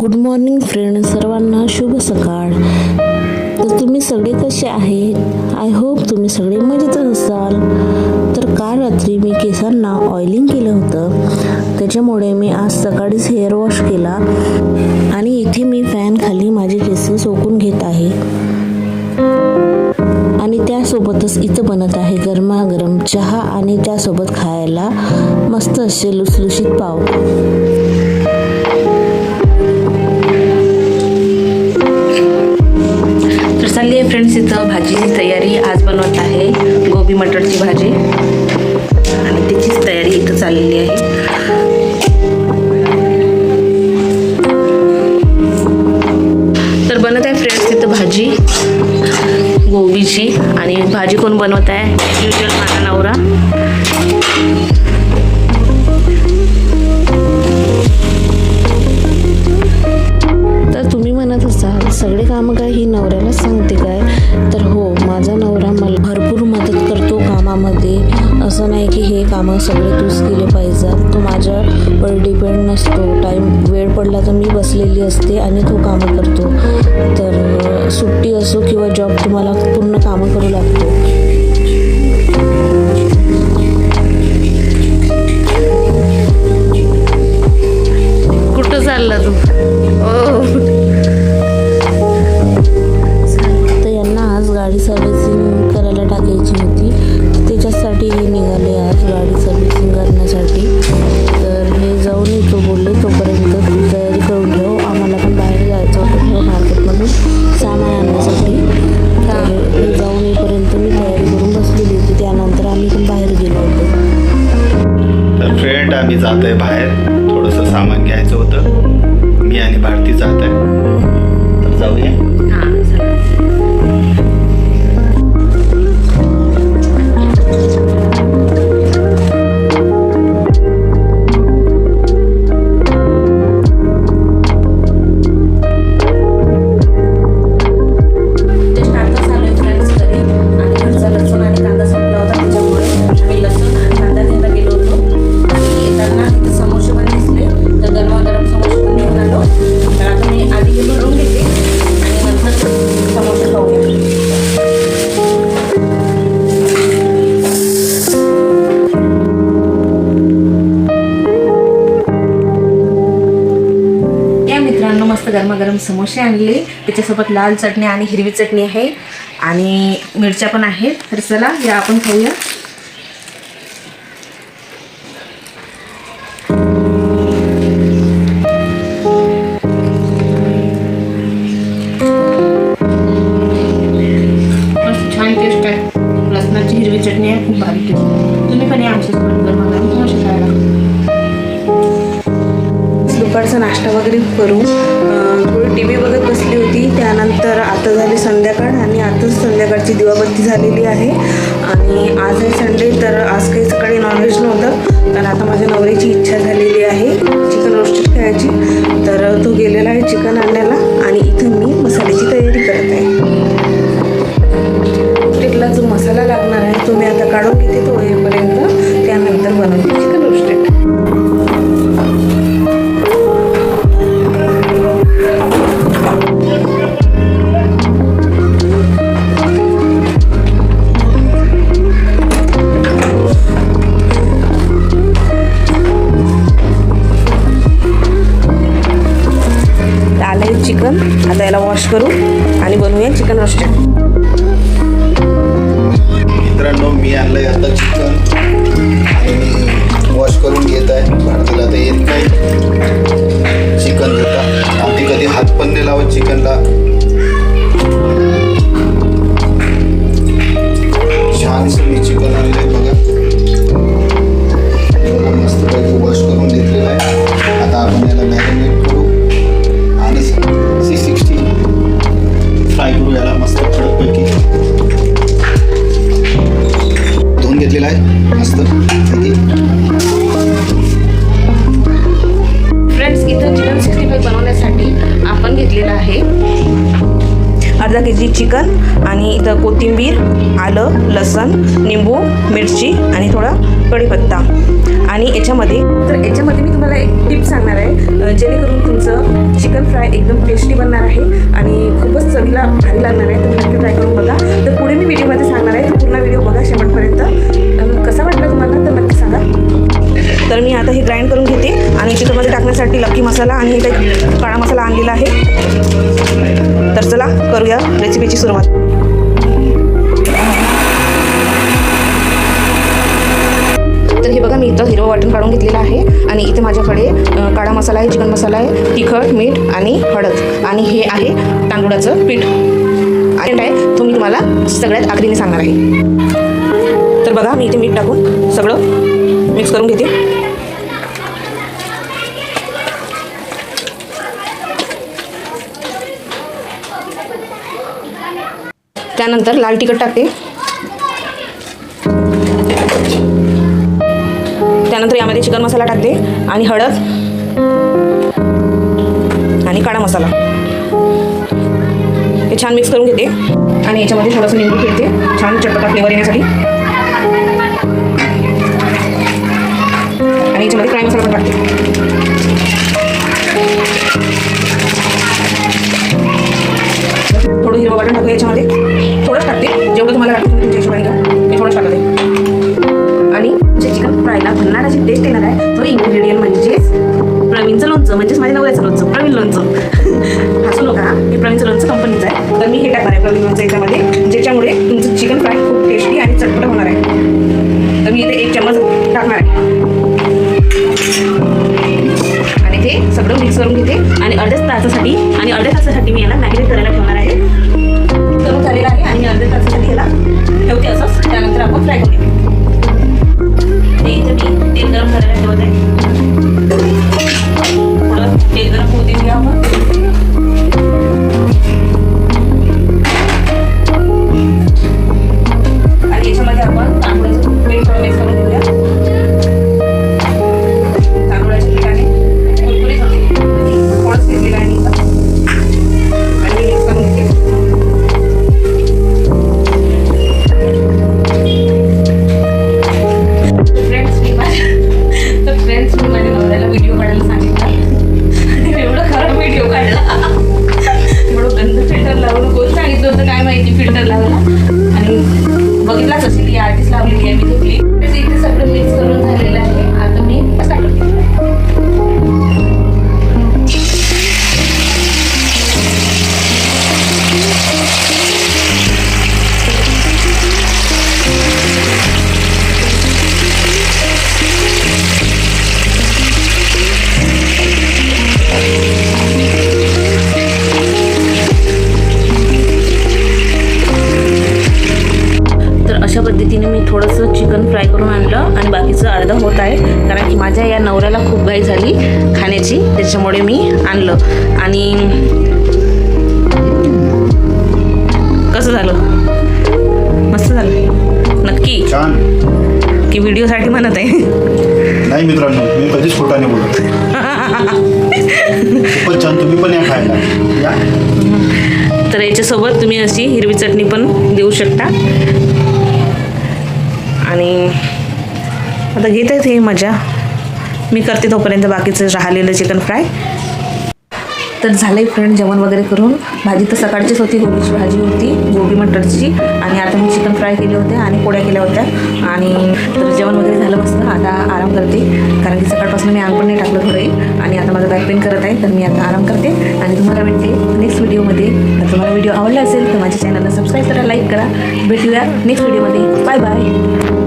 Good morning friend सर्वांना शुभ सकाळ. तर तुम्ही सगळे कसे आहेत? आय होप तुम्ही सगळे मजेतच असाल. तर काल रात्री मी केसांना ऑइलिंग केलं होतं. त्याच्यामुळे मी आज सकाळीच हेअर वॉश केला. आणि इथे मी फॅन खाली माझे केस सोकून घेत आहे. आणि त्यासोबतच इथं बनत आहे गरमागरम चहा आणि त्यासोबत खायला मस्त असे लुसलुशीत पाव. चालली आहे फ्रेंड्स इथं भाजीची तयारी आज बनवत आहे गोबी मटरची भाजी. आणि त्याचीच तयारी इथं चाललेली आहे. तर बनत आहे फ्रेंड्स इथं भाजी गोबीची. आणि भाजी कोण बनवत आहे? युजल माझा नवरा. सगळे कामं काय ही नवऱ्याला सांगते काय? तर हो माझा नवरा मला भरपूर मदत करतो कामामध्ये. असं नाही की हे कामं सगळे तूच केले पाहिजेत तो माझ्यावर डिपेंड नसतो. टाईम वेळ पडला तर मी बसलेली असते आणि तो कामं करतो. तर सुट्टी असो किंवा जॉब तुम्हाला पूर्ण कामं करू लागतो. जात आहे तर जाऊया. आपण समोसे आणले. त्याच्यासोबत लाल चटणी आणि हिरवी चटणी आहे. आणि मिरच्या पण आहेत. तर चला या आपण खाऊया. छान टेस्ट आहे. लसणाची हिरवी चटणी आहे. खूप भारी टेस्ट तुम्ही पण या आमच्यासोबत दुपारचा नाश्ता वगैरे करू. थोडी टी व्ही बघत बसली होती. त्यानंतर आता झाली संध्याकाळ आणि आताच संध्याकाळची दिवाबत्ती झालेली आहे. आणि आज आहे संडे तर आज काही सकाळी नॉनव्हेज नव्हतं. आहे चिकन. आता याला वॉश करू आणि बनवूया चिकन रोस्ट मित्रांनो मी आणलंय आता चिकन. आणि वॉश करून घेत आहे. भारतीला तर येत नाही. चिकन घेता आम्ही कधी हात पण नाही लावत चिकनला. मस्त फ्रेंड्स इथं चिकन सिक्स्टी फाईव्ह बनवण्यासाठी आपण घेतलेलं आहे. अर्धा के जी चिकन आणि इथं कोथिंबीर आलं लसण निंबू मिरची आणि थोडा कढीपत्ता. आणि याच्यामध्ये तर याच्यामध्ये मी तुम्हाला एक टिप सांगणार आहे. जेणेकरून तुमचं चिकन फ्राय एकदम टेस्टी बनणार आहे आणि खूपच चवीला भारी लागणार आहे. तुम्ही नक्की ट्राय करून बघा. तर पुढे मी व्हिडिओमध्ये सांगणार आहे. तर पूर्ण व्हिडिओ बघा शेवटपर्यंत कसा मसाला आणि काही काळा मसाला आणलेला आहे. तर चला करूया रेसिपीची सुरुवात. तर हे बघा मी इथं हिरवं वाटण काढून घेतलेलं आहे. आणि इथे माझ्याकडे काळा मसाला आहे चिकन मसाला आहे तिखट मीठ आणि हळद. आणि हे आहे तांदूळाचं पीठ. आणि आहे तो मी तुम्हाला सगळ्यात आखरीने सांगणार आहे. तर बघा मी इथे मीठ टाकून सगळं मिक्स करून घेते. त्यानंतर लाल तिखट टाकते. त्यानंतर यामध्ये चिकन मसाला टाकते आणि हळद आणि काळा मसाला. हे छान मिक्स करून घेते आणि याच्यामध्ये थोडंसं लिंबू फिरते. छान चटपटा फ्लेवर येण्यासाठी. आणि याच्यामध्ये काय मसाला पण टाकते. थोडं हिरवं वाटण टाकू प्रवीणचं लोणचं म्हणजेच माझ्या नवऱ्याचं लोणचं प्रवीण लोणचं. हसू नका हे प्रवीणचं लोणचं कंपनीचं आहे. तर मी हे टाकणार आहे प्रवीण लोणचं याच्यामध्ये ज्याच्यामुळे तुमचं चिकन फ्राय खूप टेस्टी आणि चटपट होणार आहे. तर मी इथे एक चम्मच टाकणार आहे. आणि ते सगळं मिक्स करून घेते. आणि अर्ध्या तासासाठी आणि अर्ध्या तासासाठी मी याला मॅरिनेट करायला फ्राय करून आणलं आणि बाकीचं अर्धं होत आहे. कारण की माझ्या या नवऱ्याला खूप घाई झाली खाण्याची. त्याच्यामुळे मी आणलं. आणि कसं झालं? मस्त झालं. नक्की. छान. की व्हिडिओसाठी म्हणत आहे. नाही मित्रांनो मी कधीच खोटाने बोलत खूपच छान. तुम्ही पण या खायला. या. तर याच्यासोबत तुम्ही अशी हिरवी चटणी पण देऊ शकता. आणि आता घेत आहेत हे मजा. मी करते तोपर्यंत बाकीचं राहिलेलं चिकन फ्राय. तर झालं आहे फ्रेंड जेवण वगैरे करून. भाजी तर सकाळचीच होती गोबीची भाजी होती गोबी मटरची. आणि आता मी चिकन फ्राय केले होते आणि पोळ्या केल्या होत्या. आणि तर जेवण वगैरे झालं मस्त. आता आराम करते. कारण की सकाळपासून मी अंग पण नाही टाकलं थोडंही आणि आता माझं बॅक पेन करत आहे तर मी आता आराम करते. आणि तुम्हाला भेटते नेक्स्ट व्हिडिओमध्ये जर तुम्हाला व्हिडिओ आवडला असेल तर माझ्या चॅनलला सबस्क्राईब करा लाईक करा. भेटूया नेक्स्ट व्हिडिओमध्ये बाय बाय